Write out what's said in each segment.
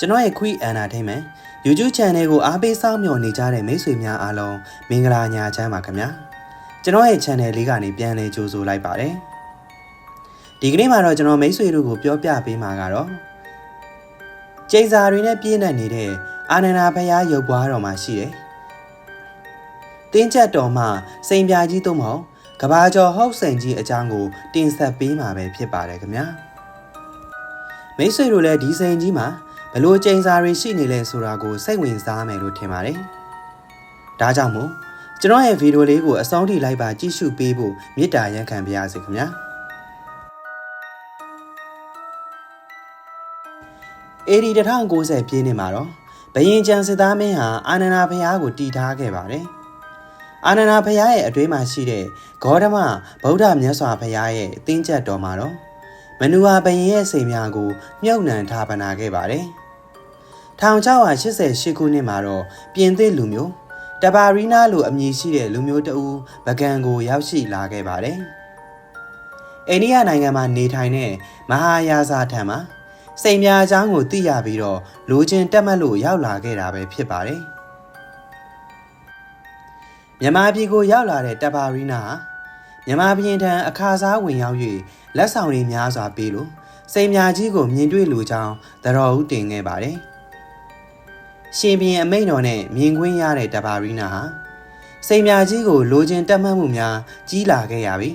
ကျွန်တော်ရဲ့ Quick Entertainment YouTube Channel ကိုအားပေးစောင့်မျှော်နေကြတဲ့မိတ်ဆွေများအားလုံးမင်္ဂလာညာချမ်းပါခင်ဗျာကျွန်တော်ရဲ့ Channel လေးကနေပြန်လည်ကြိုဆိုလိုက်ပါတယ်ဒီကနေ့မှာတော့ကျွန်တော်မိတ်ဆွေတို့ကိုပြောပြပေးမှာကတော့ကျိန်စာတွေနဲ့ပြည့်နှက်နေတဲ့အာနန္ဒာဖရားရုပ်ပွားတော်မှာရှိတယ်တင်းချက်တော်မှာစိန်ပြာကြီးသုံးမောင်ကဘာကျော်ဟောက်စိန်ကြီးအကြောင်းကို တင်ဆက်ပေးမှာပဲဖြစ်ပါတယ်ခင်ဗျာမိတ်ဆွေတို့လည်းဒီစိန်ကြီးမှာ ဘလို့ကျိန်စာတွေရှိနေလဲဆိုတာကိုစိတ်ဝင်စားမယ်လို့ထင်ပါတယ်ဒါကြောင့်မို့ကျွန်တော်ရဲ့ဗီဒီယိုလေးကိုအဆုံးထိလိုက်ပါကြည့်ရှုပေးဖို့မေတ္တာရက်ခံပါရစေခင်ဗျာအေဒီ1090ပြည့်နှစ်မှာတော့ဘယင်ကျန်စစ်သားမင်းဟာအာနန္ဒာဘုရားကိုတည်ထားခဲ့ပါတယ်အာနန္ဒာဘုရားရဲ့အတွင်းမှာရှိတဲ့ဂေါတမဗုဒ္ဓမြတ်စွာဘုရားရဲ့အသင်းချက်တော်မှာတော့မနူဟာဘယင်ရဲ့စိန်များကိုမြုပ်နှံထားပနာခဲ့ပါတယ် 1688ခုနှစ်မှာတော့ပြင်သစ်လူမျိုးတဘာရီနာလိုအမည်ရှိတဲ့လူမျိုးတဦးဗကန်ကိုရောက်ရှိလာခဲ့ပါတယ်အိန္ဒိယနိုင်ငံမှာနေထိုင်တဲ့မဟာယာဇာထံမှာစိန်များအကြောင်းကိုသိရပြီးတော့လိုချင်တက်မှတ်လို့ရောက်လာခဲ့တာပဲဖြစ်ပါတယ်မြန်မာပြည်ကိုရောက်လာတဲ့တဘာရီနာဟာမြန်မာပြည်ထံအခါစားဝင်ရောက်၍လက်ဆောင်တွေများစွာပေးလို့စိန်များကြီးကိုမြင်တွေ့လိုကြောင်းသတော်ဦးတင်ခဲ့ပါတယ် ရှင်ဘရင်အမိန့်တော်နဲ့မြင်ကွင်းရတဲ့တဘာရီနာဟာစိန်များကြီးကိုလိုချင်တက်မှတ်မှုများကြီးလာခဲ့ရပြီ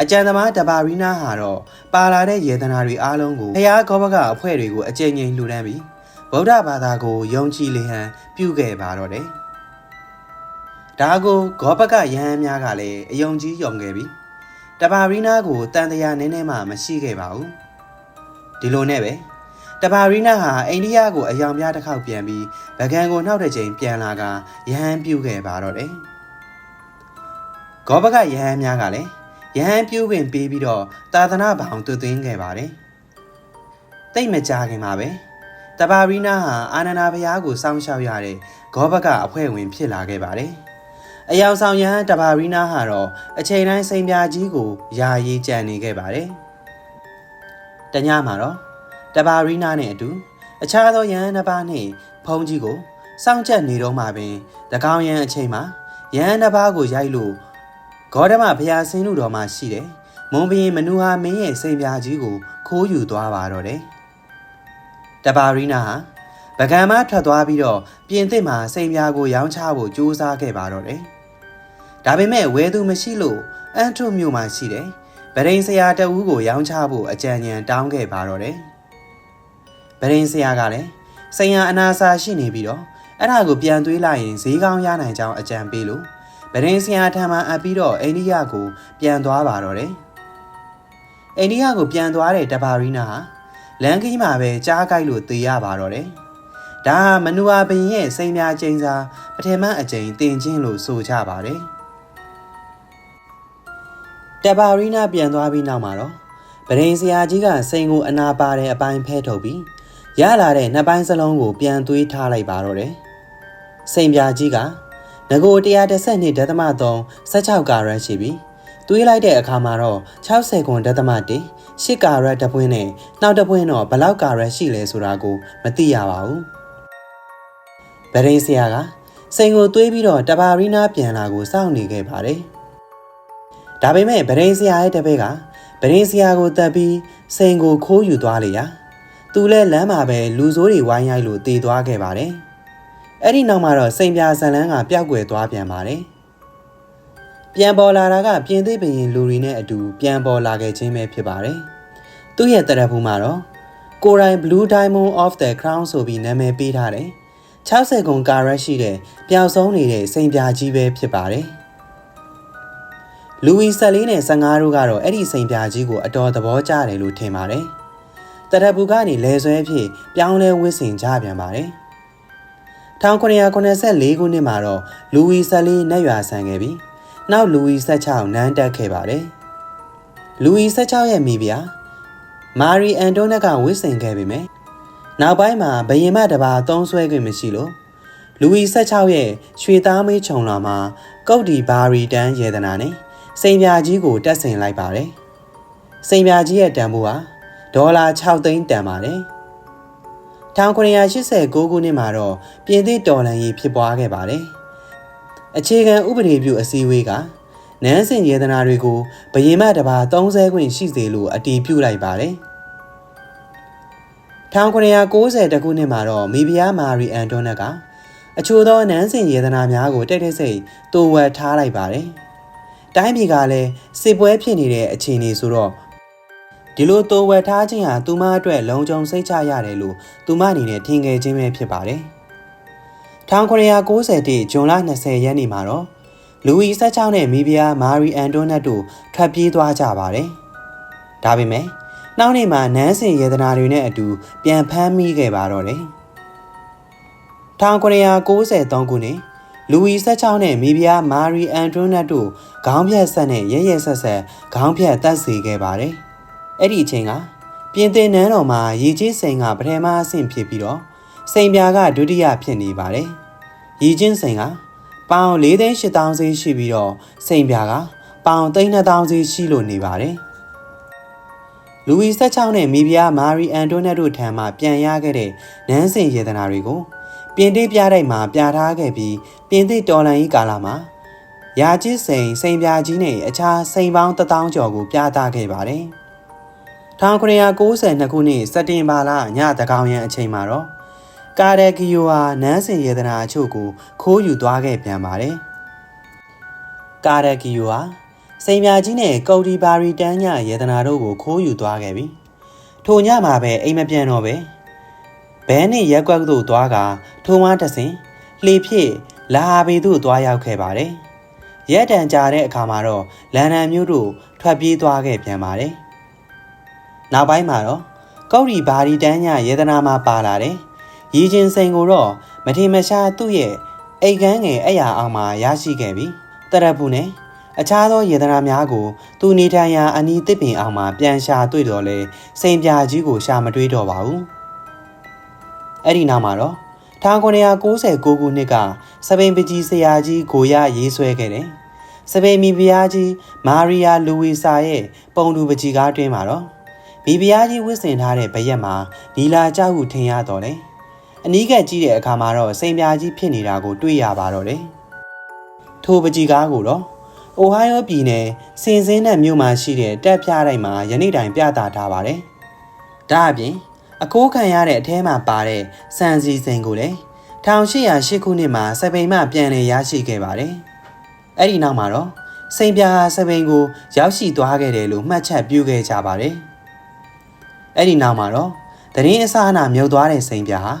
အကြံသမားတဘာရီနာဟာတော့ပါလာတဲ့ယေဒနာတွေအားလုံးကိုဖျားကောဘကအဖွဲ့တွေကိုအကြိမ်ကြိမ်လှူဒန်းပြီးဗုဒ္ဓဘာသာကိုယုံကြည်လဟန်ပြုခဲ့ပါတော့တယ်ဒါကိုဂောဘကယဟန်များကလည်းအယုံကြီးယုံခဲ့ပြီတဘာရီနာကိုတန်တရာနည်းနည်းမှမရှိခဲ့ပါဘူးဒီလိုနဲ့ပဲ တဘာရီနာဟာအိန္ဒိယကိုအယောင်များတစ်ခေါက်ပြန်ပြီးဗကန်ကိုနှောက်တဲ့ချိန်ပြန်လာကယဟန်ပြုတ်ခဲ့ပါတော့တယ်။ဂောဘကယဟန်များကလည်းယဟန်ပြုတ်ခွင့်ပေးပြီးတော့သာသနာ့ဘောင်သွတ်သွင်းခဲ့ပါတယ်။တိတ်မကြခင်မှာပဲတဘာရီနာဟာအာနန္ဒာဘုရားကိုစောင့်ရှောက်ရတဲ့ဂောဘကအဖွဲ့ဝင်ဖြစ်လာခဲ့ပါတယ်။အယောင်ဆောင်ယဟန်တဘာရီနာဟာတော့အချိန်တိုင်းစိန်ပြာကြီးကိုယာယီကြံနေခဲ့ပါတယ်။တညမှာတော့ တဘာရီနာနဲ့အတူအခြားသောယဟန်နှစ်ပါးနှင့်ဖုံးကြီးကိုစောင့်ချက်နေတော့မှပင်တကောင်ယဟန်အချိန်မှာယဟန်နှစ်ပါးကိုရိုက်လို့ဂေါတမဘုရားဆင်းလူတော်မှာရှိတယ်မွန်ဘရင်မနူဟာမင်းရဲ့စိန်ပြာကြီးကိုခိုးယူသွားပါတော့တယ်တဘာရီနာဟာပကံမထွက်သွားပြီးတော့ပြင်သစ်မှာစိန်ပြာကိုရောင်းချဖို့ကြိုးစားခဲ့ပါတော့တယ်ဒါပေမဲ့ဝဲသူမရှိလို့အန်ထုမြို့မှာရှိတယ်ဗရင်ဆရာတအူးကိုရောင်းချဖို့အကြံဉာဏ်တောင်းခဲ့ပါတော့တယ် ဗရင်ဆရာကလည်းစိန်ရအနာစာရှိနေပြီးတော့အဲ့ဒါကိုပြန်သွေးလိုက်ရင်ဈေးကောင်းရနိုင်ကြောင်းအကြံပေးလို့ဗရင်ဆရာထံမှအပ်ပြီးတော့အိန္ဒိယကိုပြန်သွားပါတော့တယ်အိန္ဒိယကိုပြန်သွားတဲ့တဘာရီနာဟာလန်ကီးမှာပဲကြားကြိုက်လို့သေရပါတော့တယ်ဒါဟာမနူအာဘရင်ရဲ့စိန်များကျင်းစာပထမအကြိမ်တင်ချင်းလို့ဆိုကြပါတယ်တဘာရီနာပြန်သွားပြီးနောက်မှာတော့ဗရင်ဆရာကြီးကစိန်ကိုအနာပါတဲ့အပိုင်းဖဲထုတ်ပြီး ရလာတဲ့နှစ်ပိုင်းစလုံးကိုပြန်သွေးထားလိုက်ပါတော့တယ်။စိန်ပြာကြီးကငကို132ဒသမ3 16ကာရက်ရှိပြီးသွေးလိုက်တဲ့အခါမှာတော့60ခွန်ဒသမ1 10ကာရက်တပွင်းနဲ့နောက်တပွင်းတော့ဘလောက်ကာရက်ရှိလဲဆိုတာကိုမသိရပါဘူး။ဗရင်ဆရာကစိန်ကိုသွေးပြီးတော့တဘာရီနာပြန်လာကိုစောင့်နေခဲ့ပါတယ်။ဒါပေမဲ့ဗရင်ဆရာရဲ့တပည့်ကဗရင်ဆရာကိုတက်ပြီးစိန်ကိုခိုးယူသွားလေရာ သူလည်းလမ်းမှာပဲလူဆိုးတွေဝိုင်းရိုက်လို့တေသွားခဲ့ပါတယ်။အဲ့ဒီနောက်မှာတော့စိန်ပြာဇန်လန်းကပျောက်ကွယ်သွားပြန်ပါတယ်။ပြန်ပေါ်လာတာကပြင်သိပင်လူတွေနဲ့အတူပြန်ပေါ်လာခဲ့ခြင်းပဲဖြစ်ပါတယ်။သူ့ရဲ့တရဖူးမှာတော့ကိုရိုင်း Blue Diamond of the Crown ဆိုပြီးနာမည်ပေးထားတယ်။60ခုကာရက်ရှိတဲ့ပျောက်ဆုံးနေတဲ့စိန်ပြာကြီးပဲဖြစ်ပါတယ်။လူဝီ14နဲ့15တို့ကတော့အဲ့ဒီစိန်ပြာကြီးကိုအတော်သဘောကျတယ်လို့ထင်ပါတယ်။ တရဘူကနေလဲဆွဲဖြစ်ပြောင်းလဲဝစ်စင်ကြပြန်ပါတယ်။1984ခုနှစ်မှာတော့လူဝီ14နက်ရွာဆန်ခဲ့ပြီးနောက်လူဝီ16နန်းတက်ခဲ့ပါတယ်။လူဝီ16ရဲ့မိဖုရားမာရီအန်တိုနက်ကဝစ်စင်ခဲ့ပေမယ့်နောက်ပိုင်းမှာဘယင်မတပါသုံးဆွဲခွင့်မရှိလို့လူဝီ16ရဲ့ရွှေသားမေးခြုံလာမှာကုတ်ဒီဘာရီတန်းရေဒနာနဲ့စိန်ပြာကြီးကိုတက်ဆင်လိုက်ပါတယ်။စိန်ပြာကြီးရဲ့တန်ဖိုးဟာ ဒေါ်လာ6သိန်းတန်ပါတယ်1989ခုနှစ်မှာတော့ပြင်သစ်တော်လှန်ရေးဖြစ်ပွားခဲ့ပါတယ်။အခြေခံဥပဒေပြုအစည်းအဝေးကနန်းစင်ယေဒနာတွေကိုဘယင်မတပါ30ခွင့်ရှိစေလို့အတည်ပြုလိုက်ပါတယ်။1990ခုနှစ်မှာတော့မိဖုရားမာရီအန်တိုနက်ကအချို့သောနန်းစင်ယေဒနာများကိုတိတ်တိတ်ဆိတ်တိုးဝက်ထားလိုက်ပါတယ်။တိုင်းပြည်ကလည်းစစ်ပွဲဖြစ်နေတဲ့အခြေအနေဆိုတော့ ဒီလိုတိုးဝက်ထားခြင်းဟာသူမအတွက်လုံခြုံစိတ်ချရတယ်လို့သူမအနေနဲ့ထင်ခဲ့ခြင်းပဲဖြစ်ပါတယ်။1990တိဇွန်လ20ရက်နေ့မှာတော့လူဝီ16နဲ့မိဖုရားမာရီအန်တိုနက်တို့ထွက်ပြေးသွားကြပါတယ်။ဒါပေမဲ့နောက်နေ့မှာနန်းစင်ယေဒနာတွေနဲ့အတူပြန်ဖမ်းမိခဲ့ပါတော့တယ်။1993ခုနှစ်လူဝီ16နဲ့မိဖုရားမာရီအန်တိုနက်တို့ခေါင်းဖြတ်ဆက်နဲ့ရဲရဲဆက်ဆက်ခေါင်းဖြတ်တက်စေခဲ့ပါတယ်။ အဲ့ဒီအချိန်ကပြင်သစ်နန်းတော်မှာရေကြီးစိန်ကပထမအဆင့်ဖြစ်ပြီးတော့စိန်ပြာကဒုတိယဖြစ်နေပါတယ်။ရေချင်းစိန်ကပေါင်၄သိန်း၈000ဈေးရှိပြီးတော့စိန်ပြာကပေါင်3 000ဈေးရှိလို့နေပါတယ်။လူဝီ16နဲ့မိဖုရားမာရီအန်တိုနက်တို့ထံမှပြန်ရခဲ့တဲ့နန်းစင်ယေဒနာတွေကိုပြင်သစ်ပြတိုက်မှာပြထားခဲ့ပြီးပြင်သစ်တော်လှန်ရေးကာလမှာရာချစ်စိန်စိန်ပြာကြီးနဲ့အခြားစိန်ပေါင်း1000ကျော်ကိုပြသခဲ့ပါတယ်။ 1992ခုနှစ်စက်တင်ဘာလညတကောင်ရန်အချိန်မှာတော့ကာဒကီယိုဟာနန်းစင်ယေဒနာအချို့ကိုခိုးယူသွားခဲ့ပြန်ပါတယ်။ကာဒကီယိုဟာစိန်ပြာကြီးနဲ့ကော်ဒီဘာရီတန်းညယေဒနာတို့ကိုခိုးယူသွားခဲ့ပြီ။ထိုညမှာပဲအိမ်မပြန်တော့ပဲဘဲနဲ့ရက်ကွက်သို့သွားကထိုးမတဆင်လှေဖြစ်လာဟာဘေသို့သွားရောက်ခဲ့ပါတယ်။ရက်တန်ကြာတဲ့အခါမှာတော့လန်ဒန်မြို့တို့ထွက်ပြေးသွားခဲ့ပြန်ပါတယ်။ နောက်ပိုင်းမှာတော့ကော်ဒီဘာရီတန်းညယေဒနာမှာပါလာတယ်။ရီချင်းစိန်ကိုတော့မထေမရှားသူ့ရဲ့အိတ်ကန်းငယ်အရာအောင်မှာရရှိခဲ့ပြီ။တရက်ဘူးနဲ့အခြားသောယေဒနာများကိုသူနေထိုင်ရာအနီးတစ်ပင်အောင်မှပြန်ရှာတွေ့တော်လဲစိန်ပြာကြီးကိုရှာမတွေ့တော့ပါဘူးအဲ့ဒီနောက်မှာတော့1996ခုနှစ်ကစပိန်ပကြီးဆရာကြီးကိုရရေးဆွဲခဲ့တယ်စပိန်မီဖျားကြီးမာရီယာလူဝီစာရဲ့ပုံတူပကြီးကားတွင်းမှာတော့ မိဖုရားကြီးဝစ်ဆင်ထားတဲ့ဘရက်မှာနီလာကြောက်ဟုထင်ရတော့တယ်အနီးကပ်ကြည့်တဲ့အခါမှာတော့စိန်ပြာကြီးဖြစ်နေတာကိုတွေ့ရပါတော့တယ်ထိုပကြီးကားကိုတော့အိုဟိုင်းယိုပြည်နယ်စင်စင်းနဲ့မြို့မှာရှိတဲ့တက်ပြတိုင်းမှာယနေ့တိုင်ပြသထားပါတယ်။ဒါအပြင်အကိုးခံရတဲ့အထဲမှာပါတဲ့စံစီစိန်ကိုလည်း1808ခုနှစ်မှာစပိန်မှပြန်လည်ရရှိခဲ့ပါတယ်။အဲ့ဒီနောက်မှာတော့စိန်ပြာစပိန်ကိုရောက်ရှိသွားခဲ့တယ်လို့မှတ်ချက်ပြုခဲ့ကြပါတယ်။ အဲ့ဒီနောက်မှာတော့တရင်အစအနာမြုပ်သွားတဲ့စိန်ပြာဟာ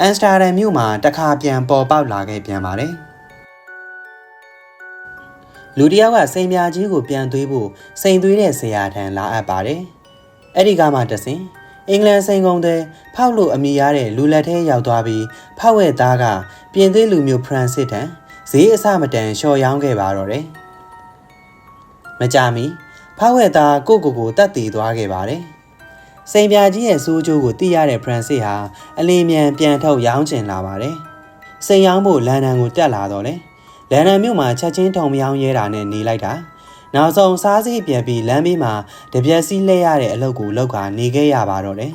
အမ်စတာဒမ်မြို့မှာတခါပြန်ပေါ်ပေါက်လာခဲ့ပြန်ပါတယ်။လူတယောက်ကစိန်ပြာကြီးကိုပြန်သွေးဖို့စိန်သွေးတဲ့ဆရာထံလာအပ်ပါတယ်။အဲ့ဒီကမှတဆင်အင်္ဂလန်စိန်ကုန်တဲ့ဖောက်လို့အမိရတဲ့လူလက်ထဲရောက်သွားပြီးဖောက်ဝဲသားကပြင်သစ်လူမျိုးဖရန်စစ်ထံဈေးအစမတန်လျှော်ရောင်းခဲ့ပါတော့တယ်။မကြမီဖောက်ဝဲသားကိုကိုကိုတတ်တည်သွားခဲ့ပါတယ်။ စိန်ပြာကြီးရဲ့စိုးကျိုးကိုသိရတဲ့ဖရန်စစ်ဟာအလင်းမြန်ပြန်ထုတ်ရောင်းချင်လာပါတယ်။စိန်ရောင်းဖို့လန်ဒန်ကိုတက်လာတော့လေ။လန်ဒန်မြို့မှာချက်ချင်းထုံမယောင်းရဲတာနဲ့နေလိုက်တာနောက်ဆုံးစားစိပြန်ပြီးလမ်းဘေးမှာတပြက်စီးလဲရတဲ့အလုပ်ကိုလုပ်ကနေခဲ့ရပါတော့တယ်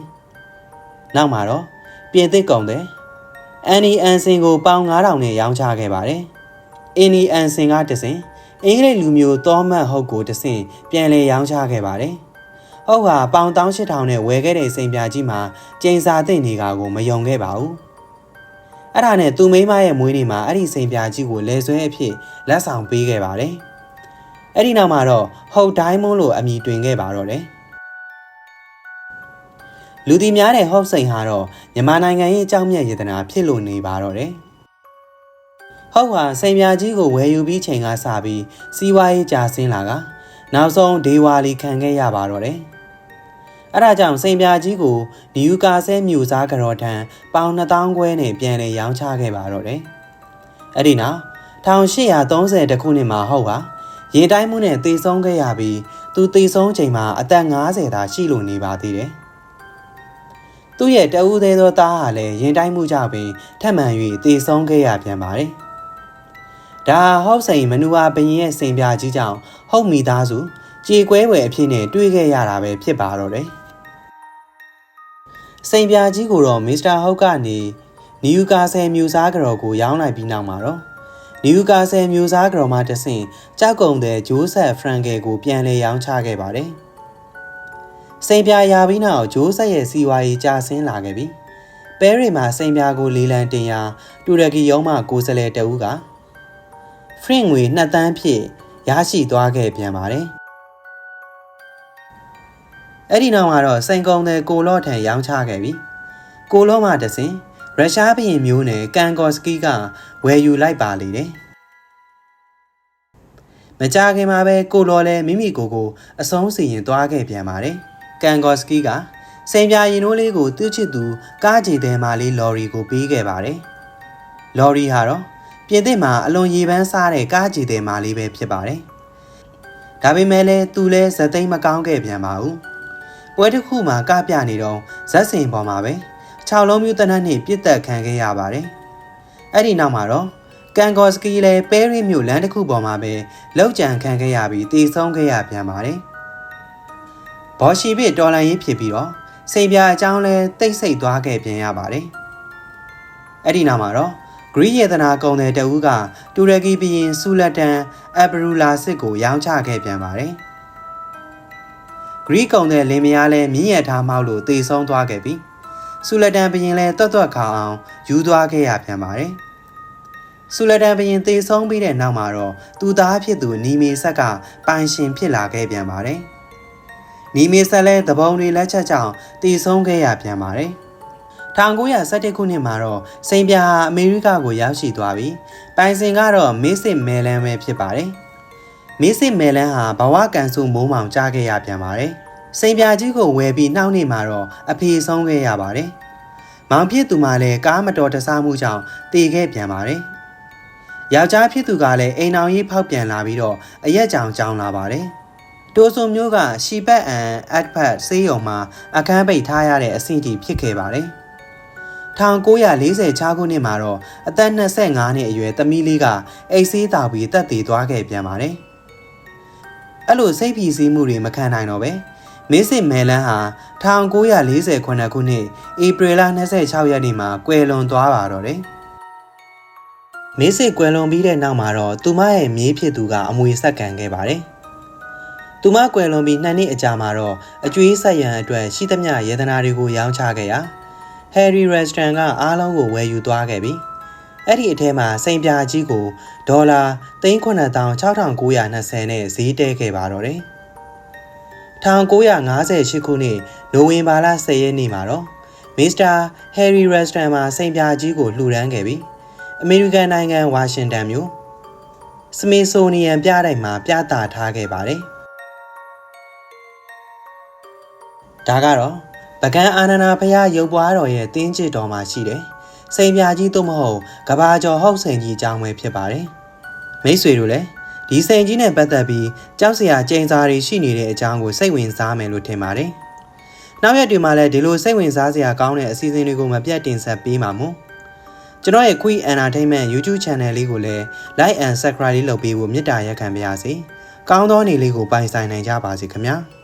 နောက်မှာတော့ပြင်သစ်ကုန်တဲ့အန်နီအန်စင်ကိုပေါင်9000နဲ့ရောင်းချခဲ့ပါတယ်အင်းနီအန်စင်ကတဆင်အင်္ဂလိပ်လူမျိုးသောမတ်ဟုတ်ကိုတဆင်ပြန်လဲရောင်းချခဲ့ပါတယ် ဟုတ်ဟာပေါင်18000နဲ့ဝယ်ခဲ့တဲ့စိန်ပြာကြီးမှာကျင်းစာသိမ့်နေကကိုမယုံခဲ့ပါဘူးအဲ့ဒါနဲ့သူမိမရဲ့မွေးနေ့မှာအဲ့ဒီစိန်ပြာကြီးကိုလဲဆွဲအဖြစ်လက်ဆောင်ပေးခဲ့ပါတယ်။အဲ့ဒီနောက်မှာတော့ဟုတ်ဒိုင်းမွန်းလို့အမည်တွင်ခဲ့ပါတော့တယ်။လူဒီများတဲ့ဟုတ်စိန်ဟာတော့မြန်မာနိုင်ငံရဲ့အကြောင်းမြတ်ယေတနာဖြစ်လို့နေပါတော့တယ်။ဟုတ်ဟာစိန်ပြာကြီးကိုဝယ်ယူပြီးချိန်ကစပြီးစီးပွားရေးကြာဆင်းလာကနောက်ဆုံးဒေဝါလီခံခဲ့ရပါတော့တယ်။ အဲဒါကြောင့်စိန်ပြာကြီးကိုနယူကာဆဲမြို့စားကတော်ထံပေါင်2000ခွဲနဲ့ပြန်လည်ရောင်းချခဲ့ပါတော့တယ်။အဲ့ဒီနောက်1830တခုနှစ်မှာဟုတ်ပါရင်တိုင်းမှုနဲ့တေဆုံးခဲ့ရပြီးသူတေဆုံးချိန်မှာအသက်50သာရှိလို့နေပါသေးတယ်။သူ့ရဲ့တအူးသေးသောသားဟာလည်းရင်တိုင်းမှုကြောင့်ပင်ထပ်မံ၍တေဆုံးခဲ့ရပြန်ပါတယ်။ဒါဟုတ်စိန်မနူဝါဘရင်ရဲ့စိန်ပြာကြီးကြောင့်ဟုတ်မိသားစုကြေကွဲဝယ်အဖြစ်နဲ့တွေ့ခဲ့ရတာပဲဖြစ်ပါတော့တယ်။ စိန်ပြာကြီးကိုတော့မစ္စတာဟုတ်ကနေနယူကာဆယ်မြူစားကြော်ကိုရောင်းလိုက်ပြီးနောက်မှာတော့နယူကာဆယ်မြူစားကြော်မှတဆင့်ကြောက်ကုံတဲ့ဂျိုးဆက်ဖရန်ကယ်ကိုပြန်လဲရောင်းချခဲ့ပါတယ်။စိန်ပြာရာပြီးနောက်ဂျိုးဆက်ရဲ့စီဝါရေးကျဆင်းလာခဲ့ပြီ။ပဲရီမှာစိန်ပြာကိုလေးလံတင်ရာတူရကီရုံးမှကိုယ်စားလှယ်တဦးကဖရင့်ငွေ2တန်းဖြင့်ရရှိသွားခဲ့ပြန်ပါတယ်။ အဲ့ဒီနောက်မှာတော့စိန်ကုံတဲ့ကိုလော့ထံရောင်းချခဲ့ပြီ။ကိုလော့မှတဆင်ရုရှားဘုရင်မျိုးနဲ့ကန်ကော့စကီကဝယ်ယူလိုက်ပါလေတယ်။မကြခင်မှာပဲကိုလော်လည်းမိမိကိုယ်ကိုအဆုံးစီရင်သွားခဲ့ပြန်ပါတယ်။ကန်ကော့စကီကစိန်ပြရင်တို့လေးကိုသူ့ချစ်သူကားကြေတဲ့မာလေးလော်ရီကိုပေးခဲ့ပါတယ်။လော်ရီဟာတော့ပြင်သစ်မှာအလွန်ရေပန်းစားတဲ့ကားကြေတဲ့မာလေးပဲဖြစ်ပါတယ်။ဒါပေမဲ့လည်းသူလည်းဇက်သိမ်းမကောင်းခဲ့ပြန်ပါဘူး။ ပွဲတစ်ခုမှာကပြနေတော့ဇက်စင်ပေါ်မှာပဲ။6လုံးမျိုးတနတ်နဲ့ပြစ်တက်ခံခဲ့ရပါတယ်။အဲ့ဒီနောက်မှာတော့ကန်ကော့စကီလည်းပဲရီမြို့လမ်းတစ်ခုပေါ်မှာပဲလောက်ကြံခံခဲ့ရပြီးတည်ဆုံးခဲ့ရပြန်ပါတယ်။ဘော်ရှီဘစ်တော်လန်ရေးဖြစ်ပြီးတော့စိန်ပြာအကြောင်းလဲတိတ်ဆိတ်သွားခဲ့ပြန်ရပါတယ်။အဲ့ဒီနောက်မှာတော့ဂရိယေသနာကုံတဲ့တအူးကတူရကီဘီရင်ဆူလက်တန်အဘရူလာစစ်ကိုရောင်းချခဲ့ပြန်ပါတယ်။ ဂရိကုံတဲ့လင်မယားလဲမြင့်ရထားမောက်လို့တည်ဆုံးသွားခဲ့ပြီးဆူလတန်ဘရင်လည်းတွတ်တွတ်ခါအောင်ယူသွားခဲ့ရပြန်ပါတယ်။ဆူလတန်ဘရင်သေဆုံးပြီးတဲ့နောက်မှာတော့သူသားဖြစ်သူနီမီဆက်ကပိုင်ရှင်ဖြစ်လာခဲ့ပြန်ပါတယ်။နီမီဆက်လည်းတပုံတွေလက်ချက်ကြောင့်သေဆုံးခဲ့ရပြန်ပါတယ်။1917ခုနှစ်မှာတော့စိန်ပြာဟာအမေရိကကိုရောက်ရှိသွားပြီးပိုင်စဉ်ကတော့မေးစစ်မဲလန်ပဲဖြစ်ပါတယ်။ မေးစစ်မဲလန်ဟာဘဝကန်စုမိုးမောင်ကြားခဲ့ရပြန်ပါတယ်။စိန်ပြာကြီးကိုဝယ်ပြီးနှောင်းနေမှာတော့အဖေဆုံးခဲ့ရပါတယ်။မောင်ဖြစ်သူမှလည်းကားမတော်တဆမှုကြောင့်တေခဲ့ပြန်ပါတယ်။ယောက်ျားဖြစ်သူကလည်းအိမ်အောင်ရေးဖောက်ပြန်လာပြီးတော့အရက်ကြောင်ကြောင်လာပါတယ်။တိုစုံမျိုးကရှီပတ်အန်အက်ဖတ်ဆေးရုံမှာအခန်းပိတ်ထားရတဲ့အဆင့်ထိဖြစ်ခဲ့ပါတယ်။1946ခုနှစ်မှာတော့အသက်25နှစ်အရွယ်သမီးလေးကအိတ်ဆေးတောက်ပြီးတက်သေးသွားခဲ့ပြန်ပါတယ်။ အဲ့လိုစိတ်ဖြီးစည်းမှုတွေမခံနိုင်တော့ပဲ။မင်းစစ်မဲလန်းဟာ1948ခုနှစ်ဧပြီလ26ရက်နေ့မှာကွယ်လွန်သွားပါတော့တယ်။မင်းစစ်ကွယ်လွန်ပြီးတဲ့နောက်မှာတော့သူမရဲ့မြေးဖြစ်သူကအမွေဆက်ကန်ခဲ့ပါတယ်။သူမကွယ်လွန်ပြီးနှစ်နှစ်အကြာမှာတော့အကျွေးဆက်ရန်အတွက်ရှိသမျှယေဒနာတွေကိုရောင်းချခဲ့ရာ Harry Restaurant ကအားလုံးကိုဝယ်ယူသွားခဲ့ပြီး အဲ့ဒီအထဲမှာစိန်ပြာကြီးကိုဒေါ်လာ3,6920နဲ့ဈေးတဲခဲ့ပါတော့တယ်။1958ခုနှစ်နိုဝင်ဘာလ10ရက်နေ့မှာတော့မစ္စတာဟယ်ရီရက်စတန်မှာစိန်ပြာကြီးကိုလှူဒန်းခဲ့ပြီးအမေရိကန်နိုင်ငံဝါရှင်တန်မြို့စမစ်ဆိုနီယန်ပြတိုက်မှာပြသထားခဲ့ပါတယ်။ဒါကတော့ပကံအာနန္ဒာဖရာရုပ်ပွားတော်ရဲ့တင်းကျစ်တော်မှာရှိတယ်။ စိန်ပြာကြီးသို့မဟုတ်ကဘာကျော်ဟုတ်စိန်ကြီးအကြောင်းပဲဖြစ်ပါတယ်။မိတ်ဆွေတို့လည်းဒီစိန်ကြီးနဲ့ပတ်သက်ပြီးကြောက်စရာကြိမ်စာတွေရှိနေတဲ့အကြောင်းကိုစိတ်ဝင်စားမယ်လို့ထင်ပါတယ်။နောက်ရက်တွေမှာလည်းဒီလိုစိတ်ဝင်စားစရာကောင်းတဲ့အစီအစဉ်တွေကိုမပြတ်တင်ဆက်ပေးပါမို့။ကျွန်တော်ရဲ့ Quick Entertainment YouTube Channel လေးကိုလည်း Like and Subscribe လေးလုပ်ပေးဖို့မေတ္တာရက်ခံပါရစေ။ကောင်းသောနေ့လေးကိုပိုင်ဆိုင်နိုင်ကြပါစေခင်ဗျာ။